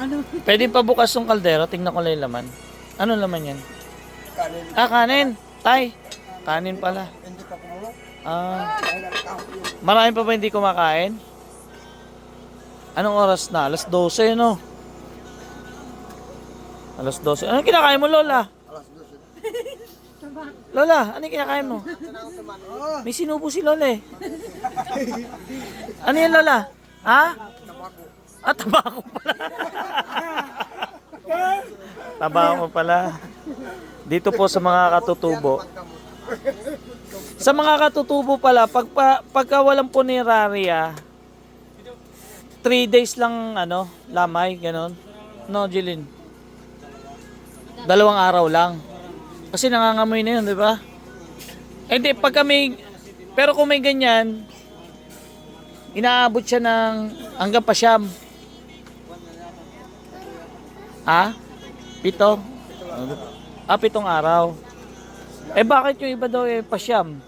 Ano mo. Pwede pa bukas yung kaldero. Tingnan ko lang yung laman. Ano laman yan? Kanin. Ah, kanin. Tay. Kanin pala. Hindi pa kumulo. Ah, marami pa ba hindi kumakain? Anong oras na? Alas 12, no? Alas 12. Anong kinakain mo, Lola? alas 12. Lola, anong kinakain mo? May sinubo si Lola eh. Ano yan, Lola? Ha? Ah, tabako pala. tabako pala. Dito po sa mga katutubo. Sa mga katutubo pala, pag, pa, pagka walang punerarya, 3 days lang, ano, lamay, ganon. No, Jilin? Dalawang araw lang. Kasi nangangamoy na yun, di ba? Eh di, pag kami, pero kung may ganyan, inaabot siya ng hanggang pa siyam. Ha? Pito? Ah, pitong araw. Eh bakit yung iba daw eh pasyam?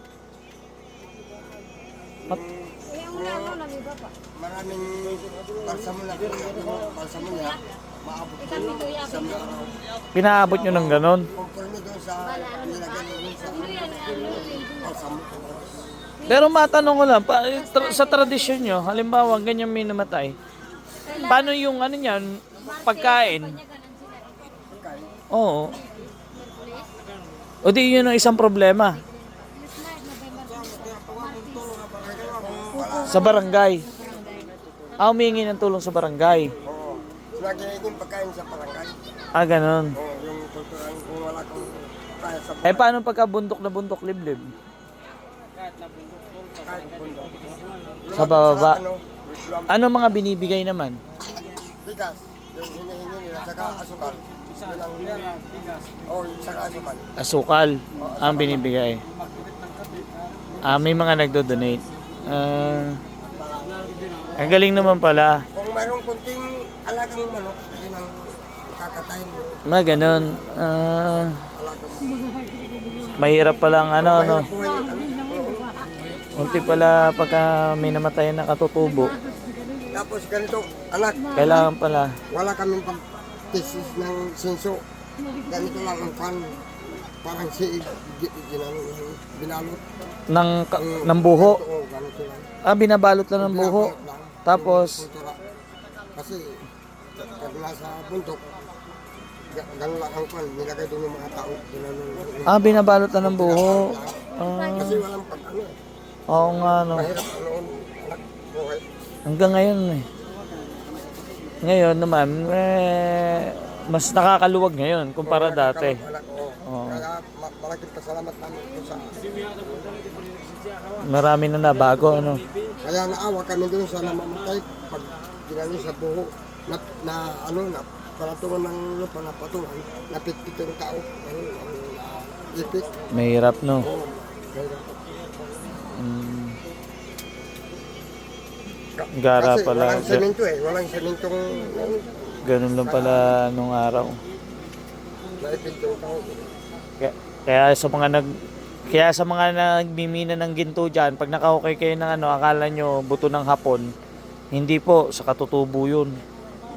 Maraming balsamo na. Balsamo niya. Maabot ko sa mga araw. Pinaabot nyo ng ganon? Conforme doon sa nilagay doon sa balsamo. Pero matanong ko lang, pa, tra- sa tradisyon nyo, halimbawa ganyan may namatay, paano yung ano niyan, pagkain? Oo. O di yun ang isang problema. Sa barangay. Ah, humingi ng tulong sa barangay. Oo. Lagi na yung pagkain sa barangay. Ah, ganun. Oo, yung tuturan kung wala kang kaya sa Eh, paano pagka bundok na bundok liblib? bundok. Sa bababa. Ano, mga binibigay naman? bigas. Yung hinihingi nila, saka asukal. Oo, saka asukal. Asukal ang binibigay. Ah, may mga nagdo-donate. Ah, ang galing naman pala. Kung mayroong kunting alagang manok, yun ang kakatayin mo. Mga ganun. Ah, mahirap pala ang ano, ano. Unti pala pagka may namatay na katutubo. Tapos ganito, anak, Kailangan pala wala kaming pang thesis ng senso. Ganito lang ang fan. Parang si gi- ginano, binalot. ng, ka- ng buho. Oo, ganito lang. Ah, binabalot lang ng buho. Binabalot lang. Tapos, Kultura. Kasi pag nasa bundok, ga- ganun lang ang fan. Nilagay doon yung mga tao. Ginano, ah, binabalot lang ng buho. Kasi Ah, walang pag ano. Oo nga, no. Mahirap noon, anak, buhay. Hanggang ngayon eh. Ngayon naman, eh, mas nakakaluwag ngayon kumpara dati. Oo. Kaya ma- malaking pasalamat namin po sa Marami na nabago, ano. Kaya naawa kami doon sa namamatay pag ginano sa buho na, na ano na palatungan ng lupa na patungan napitpit yung tao ano ang uh, ipit Mahirap, no. oo kaya Gara kasi pala. walang semento eh walang sementong ano, Ganun lang pala nung araw. naipit yung tao Kaya, kaya sa mga nag kaya sa mga nagmimina ng ginto diyan, pag nakahukay kayo ng ano, akala nyo buto ng hapon, hindi po sa katutubo 'yun.